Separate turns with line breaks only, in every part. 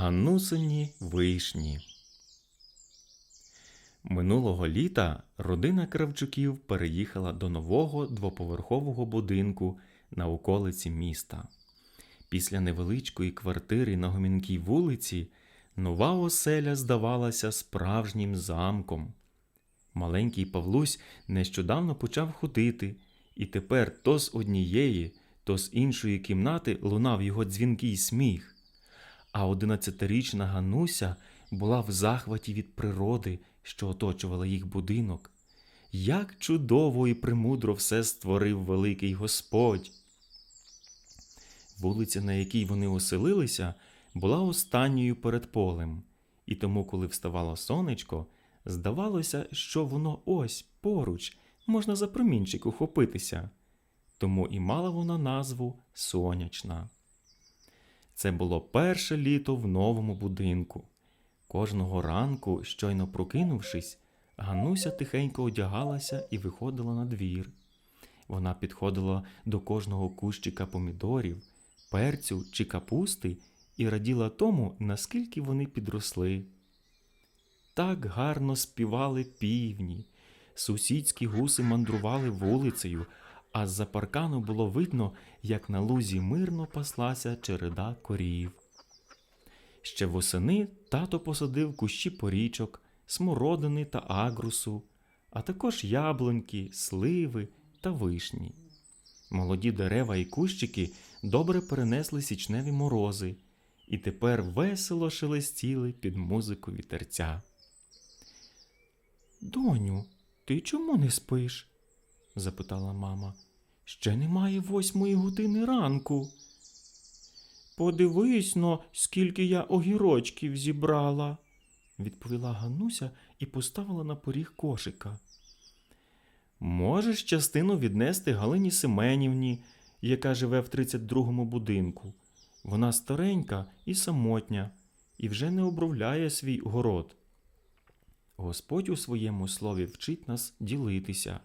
Ганусині вишні. Минулого літа родина Кравчуків переїхала до нового двоповерхового будинку на околиці міста. Після невеличкої квартири на гомінкій вулиці нова оселя здавалася справжнім замком. Маленький Павлусь нещодавно почав ходити, і тепер то з однієї, то з іншої кімнати лунав його дзвінкий сміх. А одинадцятирічна Гануся була в захваті від природи, що оточувала їх будинок. Як чудово і премудро все створив великий Господь. Вулиця, на якій вони оселилися, була останньою перед полем, і тому, коли вставало сонечко, здавалося, що воно ось поруч, можна за промінчик ухопитися. Тому і мала вона назву Сонячна. Це було перше літо в новому будинку. Кожного ранку, щойно прокинувшись, Гануся тихенько одягалася і виходила на двір. Вона підходила до кожного кущика помідорів, перцю чи капусти і раділа тому, наскільки вони підросли. Так гарно співали півні, сусідські гуси мандрували вулицею, а з-за паркану було видно, як на лузі мирно паслася череда корів. Ще восени тато посадив кущі порічок, смородини та агрусу, а також яблуньки, сливи та вишні. Молоді дерева і кущики добре перенесли січневі морози і тепер весело шелестіли під музику вітерця. Доню, ти чому не спиш? Запитала мама. Ще немає восьмої години ранку. Подивись но, скільки я огірочків зібрала, відповіла Гануся і поставила на поріг кошика. Можеш частину віднести Галині Семенівні, яка живе в 32-му будинку. Вона старенька і самотня, і вже не обробляє свій город. Господь у своєму слові вчить нас ділитися.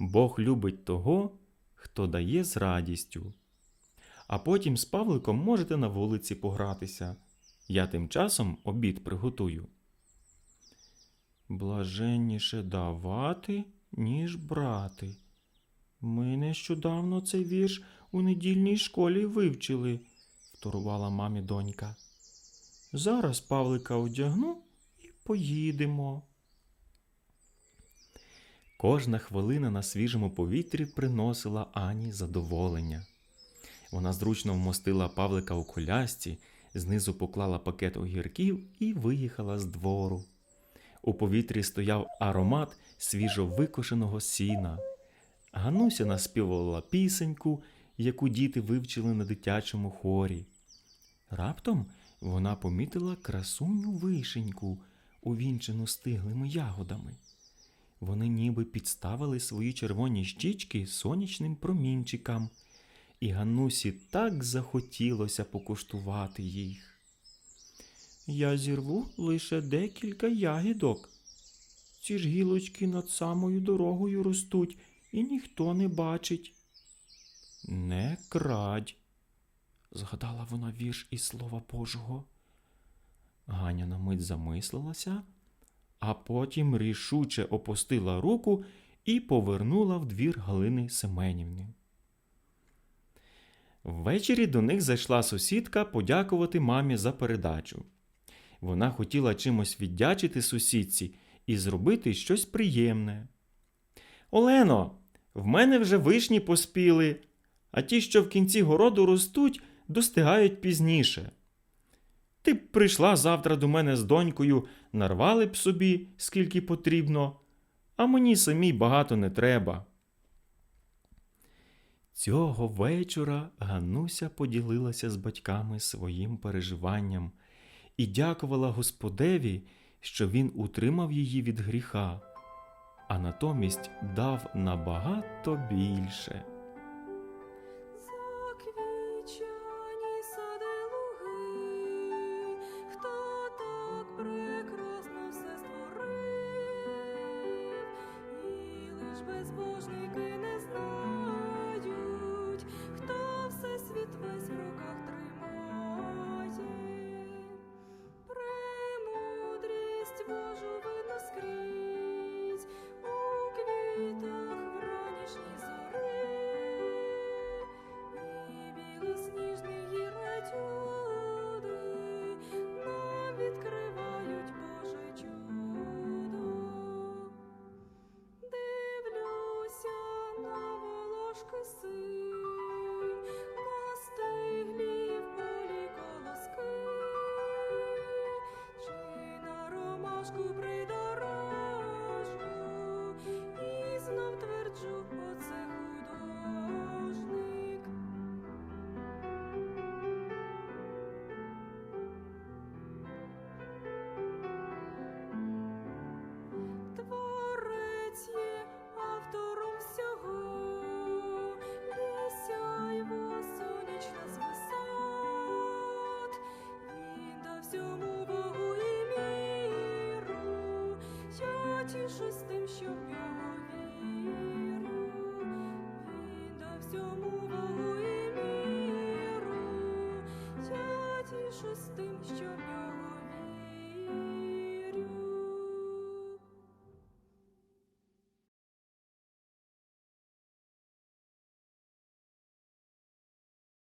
Бог любить того, хто дає з радістю. А потім з Павликом можете на вулиці погратися. Я тим часом обід приготую. Блаженніше давати, ніж брати. Ми нещодавно цей вірш у недільній школі вивчили, вторувала мамі донька. Зараз Павлика одягну і поїдемо. Кожна хвилина на свіжому повітрі приносила Ані задоволення. Вона зручно вмостила Павлика у колясці, знизу поклала пакет огірків і виїхала з двору. У повітрі стояв аромат свіжо викошеного сіна. Гануся наспівувала пісеньку, яку діти вивчили на дитячому хорі. Раптом вона помітила красуню вишеньку, увінчену стиглими ягодами. Вони ніби підставили свої червоні щічки сонячним промінчикам, і Ганусі так захотілося покуштувати їх. Я зірву лише декілька ягідок. Ці ж гілочки над самою дорогою ростуть, і ніхто не бачить. Не крадь, згадала вона вірш із слова Божого. Ганя на мить замислилася, а потім рішуче опустила руку і повернула в двір Галини Семенівни. Ввечері до них зайшла сусідка подякувати мамі за передачу. Вона хотіла чимось віддячити сусідці і зробити щось приємне. Олено, в мене вже вишні поспіли, а ті, що в кінці городу ростуть, достигають пізніше. Ти б прийшла завтра до мене з донькою, нарвали б собі, скільки потрібно, а мені самій багато не треба. Цього вечора Гануся поділилася з батьками своїм переживанням і дякувала Господеві, що він утримав її від гріха, а натомість дав набагато більше.
безбожники не знають, хто все весь в руках тримає, премудрість Божу. tym ścieżką.